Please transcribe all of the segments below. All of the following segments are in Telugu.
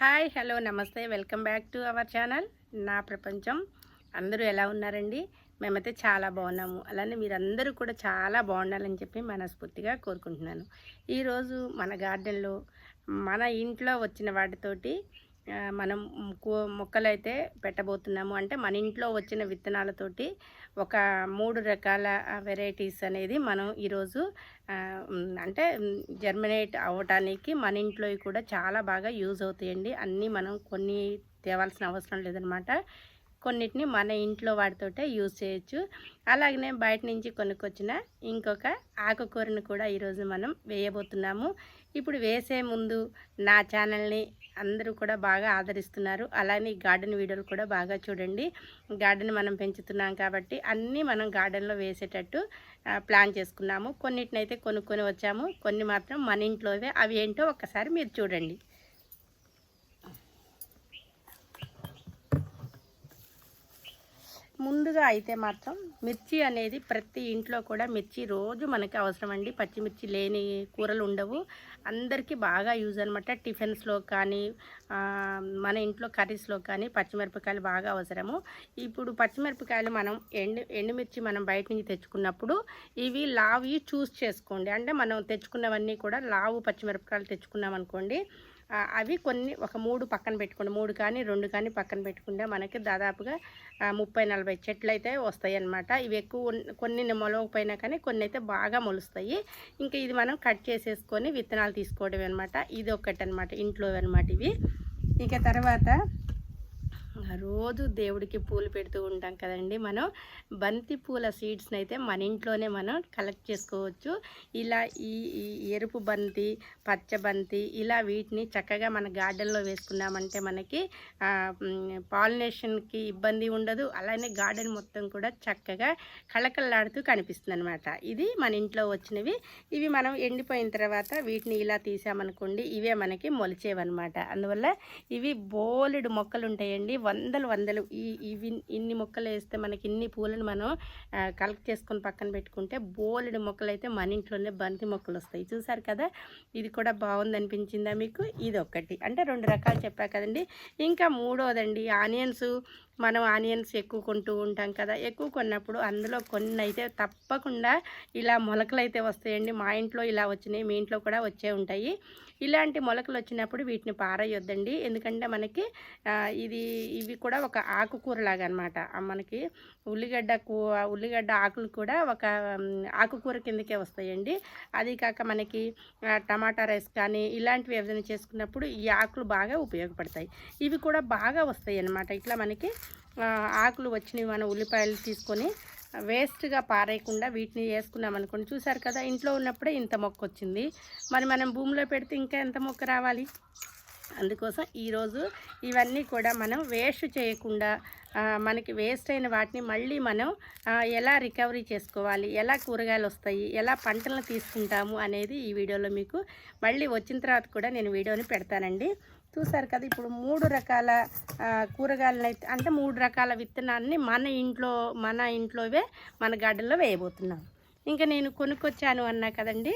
హాయ్ హలో నమస్తే. Welcome back to our channel నా ప్రపంచం. అందరూ ఎలా ఉన్నారండి? మేమైతే చాలా బాగున్నాము. అలానే మీరందరూ కూడా చాలా బాగుండాలని చెప్పి మనస్ఫూర్తిగా కోరుకుంటున్నాను. ఈరోజు మన గార్డెన్లో మన ఇంట్లో వచ్చిన వాటితోటి మనం మొక్కలైతే పెట్టబోతున్నాము. అంటే మన ఇంట్లో వచ్చిన విత్తనాలతోటి ఒక మూడు రకాల వెరైటీస్ అనేది మనం ఈరోజు అంటే జర్మినేట్ అవ్వటానికి మన ఇంట్లో కూడా చాలా బాగా యూజ్ అవుతాయండి. అన్నీ మనం కొన్ని తేవాల్సిన అవసరం లేదనమాట. కొన్నిటిని మన ఇంట్లో వాటితోటే యూజ్ చేయొచ్చు. అలాగనే బయట నుంచి కొనుక్కొచ్చిన ఇంకొక ఆకుకూరను కూడా ఈరోజు మనం వేయబోతున్నాము. ఇప్పుడు వేసే ముందు నా ఛానల్ని అందరూ కూడా బాగా ఆదరిస్తున్నారు. అలానే గార్డెన్ వీడియోలు కూడా బాగా చూడండి. గార్డెన్ మనం పెంచుతున్నాం కాబట్టి అన్నీ మనం గార్డెన్లో వేసేటట్టు ప్లాన్ చేసుకున్నాము. కొన్నిటినైతే కొనుక్కొని వచ్చాము. కొన్ని మాత్రం మన ఇంట్లోవే. అవి ఏంటో ఒక్కసారి మీరు చూడండి. ముందుగా అయితే మాత్రం మిర్చి అనేది ప్రతి ఇంట్లో కూడా మిర్చి రోజు మనకి అవసరం అండి పచ్చిమిర్చి లేని కూరలు ఉండవు. అందరికీ బాగా యూజ్ అనమాట టిఫిన్స్లో కానీ మన ఇంట్లో కర్రీస్లో కానీ పచ్చిమిరపకాయలు బాగా అవసరము. ఇప్పుడు పచ్చిమిరపకాయలు మనం ఎండు ఎండుమిర్చి మనం బయట నుంచి తెచ్చుకున్నప్పుడు ఇవి లావి చూస్ చేసుకోండి. అంటే మనం తెచ్చుకున్నవన్నీ కూడా లావు పచ్చిమిరపకాయలు తెచ్చుకున్నాం అనుకోండి అవి కొన్ని ఒక మూడు పక్కన పెట్టుకుంటే మూడు కానీ రెండు కానీ పక్కన పెట్టుకుంటే మనకి దాదాపుగా ముప్పై నలభై చెట్లు అయితే వస్తాయి అన్నమాట ఇవి ఎక్కువ కొన్ని మొలవకపోయినా కానీ కొన్ని అయితే బాగా మొలుస్తాయి. ఇంకా ఇది మనం కట్ చేసేసుకొని విత్తనాలు తీసుకోవడం అనమాట ఇది ఒకటి అనమాట ఇంట్లో అనమాట ఇవి. ఇక తర్వాత రోజు దేవుడికి పూలు పెడుతూ ఉంటాం కదండి మనం. బంతి పూల సీడ్స్ని అయితే మన ఇంట్లోనే మనం కలెక్ట్ చేసుకోవచ్చు. ఇలా ఈ ఈ ఎరుపు బంతి పచ్చ బంతి ఇలా వీటిని చక్కగా మన గార్డెన్లో వేసుకున్నామంటే మనకి పాలినేషన్కి ఇబ్బంది ఉండదు. అలానే గార్డెన్ మొత్తం కూడా చక్కగా కళకళలాడుతూ కనిపిస్తుంది అనమాట ఇది మన ఇంట్లో వచ్చినవి. ఇవి మనం ఎండిపోయిన తర్వాత వీటిని ఇలా తీసామనుకోండి ఇవే మనకి మొలిచేవన్నమాట. అందువల్ల ఇవి బోలెడు మొక్కలు ఉంటాయండి వందలు వందలు ఈ ఇవి ఇన్ని మొక్కలు వేస్తే మనకి ఇన్ని పూలను మనం కలెక్ట్ చేసుకొని పక్కన పెట్టుకుంటే బోలెడు మొక్కలు అయితే మన ఇంట్లోనే బంతి మొక్కలు వస్తాయి. చూసారు కదా? ఇది కూడా బాగుంది అనిపించిందా మీకు? ఇది ఒకటి అంటే రెండు రకాలు చెప్పా కదండి. ఇంకా మూడోదండి ఆనియన్స్. మనం ఆనియన్స్ ఎక్కువ కొంటూ ఉంటాం కదా ఎక్కువ కొన్నప్పుడు అందులో కొన్ని అయితే తప్పకుండా ఇలా మొలకలు అయితే వస్తాయండి. మా ఇంట్లో ఇలా వచ్చినాయి మీ ఇంట్లో కూడా వచ్చే ఉంటాయి. ఇలాంటి మొలకలు వచ్చినప్పుడు వీటిని పారేయొద్దండి. ఎందుకంటే మనకి ఇది ఇవి కూడా ఒక ఆకుకూరలాగా అనమాట మనకి ఉల్లిగడ్డ కూ ఉల్లిగడ్డ ఆకులు కూడా ఒక ఆకుకూర కిందకే వస్తాయండి. అది కాక మనకి టమాటా రైస్ కానీ ఇలాంటివి ఏదైనా చేసుకున్నప్పుడు ఈ ఆకులు బాగా ఉపయోగపడతాయి. ఇవి కూడా బాగా వస్తాయి అన్నమాట ఇట్లా మనకి ఆకులు వచ్చినవి మనం ఉల్లిపాయలు తీసుకొని వేస్ట్గా పారేయకుండా వీటిని వేసుకున్నాం అనుకోండి. చూసారు కదా ఇంట్లో ఉన్నప్పుడే ఇంత మొక్క వచ్చింది. మరి మనం భూమిలో పెడితే ఇంకా ఎంత మొక్క రావాలి? అందుకోసం ఈరోజు ఇవన్నీ కూడా మనం వేస్ట్ చేయకుండా మనకి వేస్ట్ అయిన వాటిని మళ్ళీ మనం ఎలా రికవరీ చేసుకోవాలి? ఎలా కూరగాయలు వస్తాయి? ఎలా పంటలను తీసుకుంటాము అనేది ఈ వీడియోలో మీకు మళ్ళీ వచ్చిన తర్వాత కూడా నేను వీడియోని పెడతానండి. చూసారు కదా ఇప్పుడు మూడు రకాల కూరగాయలను అయితే అంటే మూడు రకాల విత్తనాన్ని మన ఇంట్లో మన ఇంట్లోవే మన గార్డెన్లో వేయబోతున్నాం. ఇంకా నేను కొనుక్కొచ్చాను అన్నా కదండి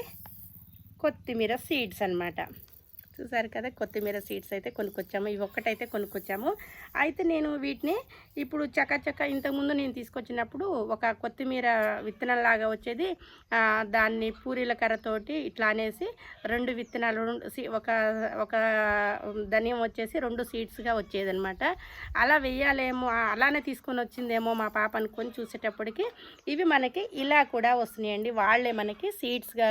కొత్తిమీర సీడ్స్ అన్నమాట. చూసారు కదా కొత్తిమీర సీడ్స్ అయితే కొనుక్కొచ్చాము. ఇవి ఒక్కటైతే కొనుక్కొచ్చాము. అయితే నేను వీటిని ఇప్పుడు చకచక ఇంతకుముందు నేను తీసుకొచ్చినప్పుడు ఒక కొత్తిమీర విత్తనంలాగా వచ్చేది దాన్ని పూరీల కర్రతోటి ఇట్లా అనేసి రెండు విత్తనాలు రెండు సీ- ఒక ఒక ధనియం వచ్చేసి రెండు సీడ్స్గా వచ్చేదనమాట అలా వెయ్యాలేమో అలానే తీసుకొని వచ్చిందేమో మా పాప అనుకొని చూసేటప్పటికి ఇవి మనకి ఇలా కూడా వస్తున్నాయండి. వాళ్ళే మనకి సీడ్స్గా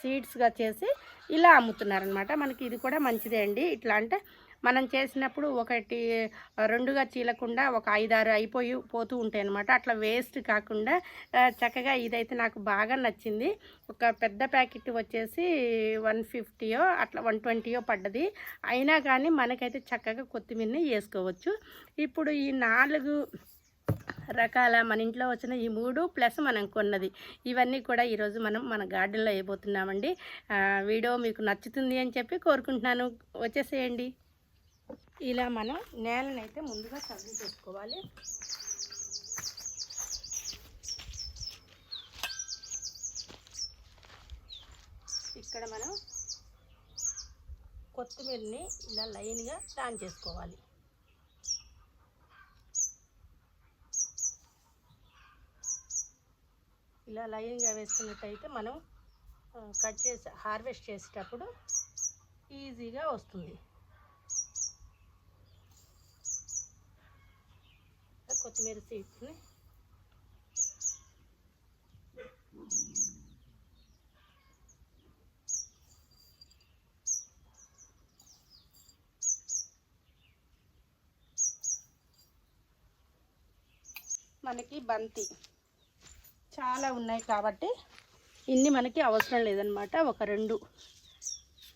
సీడ్స్గా చేసి ఇలా అమ్ముతున్నారనమాట. మనకి ఇది కూడా మంచిదే అండి. ఇట్లా అంటే మనం చేసినప్పుడు ఒకటి రెండుగా చీలకుండా ఒక ఐదారు అయిపోయి పోతూ ఉంటాయి అనమాట అట్లా వేస్ట్ కాకుండా చక్కగా ఇదైతే నాకు బాగా నచ్చింది. ఒక పెద్ద ప్యాకెట్ వచ్చేసి వన్ ఫిఫ్టీయో అట్లా వన్ ట్వంటీయో పడ్డది. అయినా కానీ మనకైతే చక్కగా కొత్తిమీరని వేసుకోవచ్చు. ఇప్పుడు ఈ నాలుగు రకాల మన ఇంట్లో వచ్చిన ఈ మూడు ప్లస్ మనం కొన్నది. ఇవన్నీ కూడా ఈరోజు మనం మన గార్డెన్లో వేయబోతున్నామండి. వీడియో మీకు నచ్చుతుంది అని చెప్పి కోరుకుంటున్నాను. వచ్చేసేయండి. ఇలా మనం నేలను అయితే ముందుగా సర్ది చేసుకోవాలి ఇక్కడ మనం కొత్తిమీరని ఇలా లైన్గా ప్లాన్ చేసుకోవాలి. ఇలా లైన్గా వేసుకున్నట్టయితే మనం కట్ చేసి హార్వెస్ట్ చేసేటప్పుడు ఈజీగా వస్తుంది. కొత్తిమీర సీడ్స్ని మనకి బంతి. చాలా ఉన్నాయి కాబట్టి ఇన్ని మనకి అవసరం లేదనమాట ఒక రెండు.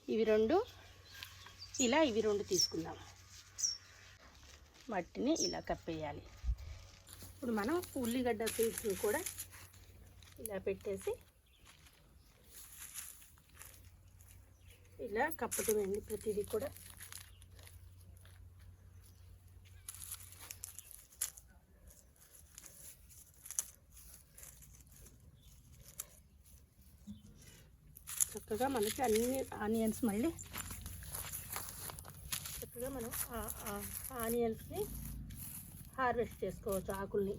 ఇవి రెండు. ఇలా ఇవి రెండు తీసుకుందాం. మట్టిని ఇలా కప్పేయాలి. ఇప్పుడు మనం ఉల్లిగడ్డ సీడ్స్ కూడా ఇలా పెట్టేసి ఇలా కప్పటమండి ప్రతిదీ కూడా చక్కగా మనకి అన్ని ఆనియన్స్ మళ్ళీ చక్కగా మనం ఆనియన్స్ని హార్వెస్ట్ చేసుకోవచ్చు ఆకుల్ని.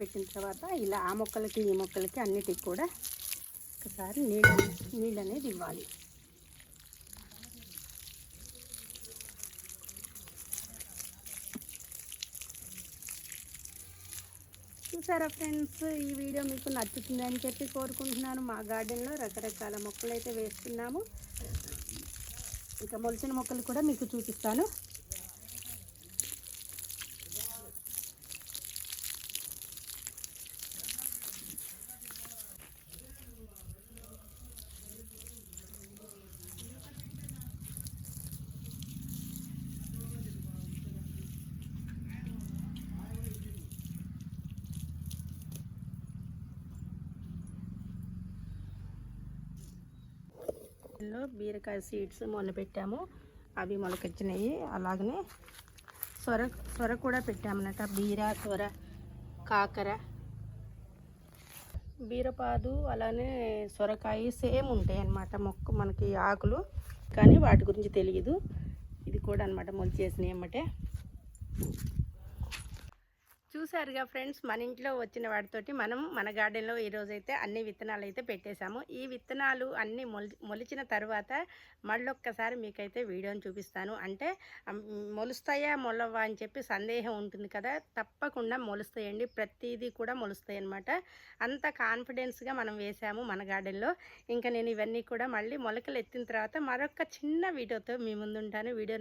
పెట్టిన తర్వాత ఇలా ఆ మొక్కలకి ఈ మొక్కలకి అన్నిటికి కూడా ఒకసారి నీళ్ళు నీళ్ళు అనేది ఇవ్వాలి. చూసారా ఫ్రెండ్స్ ఈ వీడియో మీకు నచ్చుతుందని చెప్పి కోరుకుంటున్నాను. మా గార్డెన్లో రకరకాల మొక్కలు అయితే వేస్తున్నాము. ఇంకా మొలిచిన మొక్కలు కూడా మీకు చూపిస్తాను. లో బీరకాయ సీడ్స్ మొన్న పెట్టాము. అవి మొలకొచ్చినాయి అలాగనే సొర సొర కూడా పెట్టామన్నట బీర సొర కాకర బీరపాదు అలానే సొరకాయ సేమ్ ఉంటాయి అన్నమాట. మొక్క మనకి ఆకులు కానీ వాటి గురించి తెలియదు. ఇది కూడా అనమాట మొలిచేసినాయి అన్నమాట చూసారుగా ఫ్రెండ్స్ మన ఇంట్లో వచ్చిన వాటితోటి మనం మన గార్డెన్లో ఈరోజు అయితే అన్ని విత్తనాలు అయితే పెట్టేశాము. ఈ విత్తనాలు అన్ని మొలి మొలిచిన తర్వాత మళ్ళొక్కసారి మీకైతే వీడియోని చూపిస్తాను. అంటే మొలుస్తాయా మొలవా అని చెప్పి సందేహం ఉంటుంది కదా తప్పకుండా మొలుస్తాయండి. ప్రతిదీ కూడా మొలుస్తాయి అనమాట అంత కాన్ఫిడెన్స్గా మనం వేసాము మన గార్డెన్లో. ఇంకా నేను ఇవన్నీ కూడా మళ్ళీ మొలకలు ఎత్తిన తర్వాత మరొక చిన్న వీడియోతో మీ ముందుంటాను. వీడియో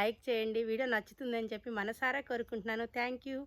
లైక్ చేయండి. వీడియో నచ్చుతుందని చెప్పి మనసారా కోరుకుంటున్నాను. Thank you.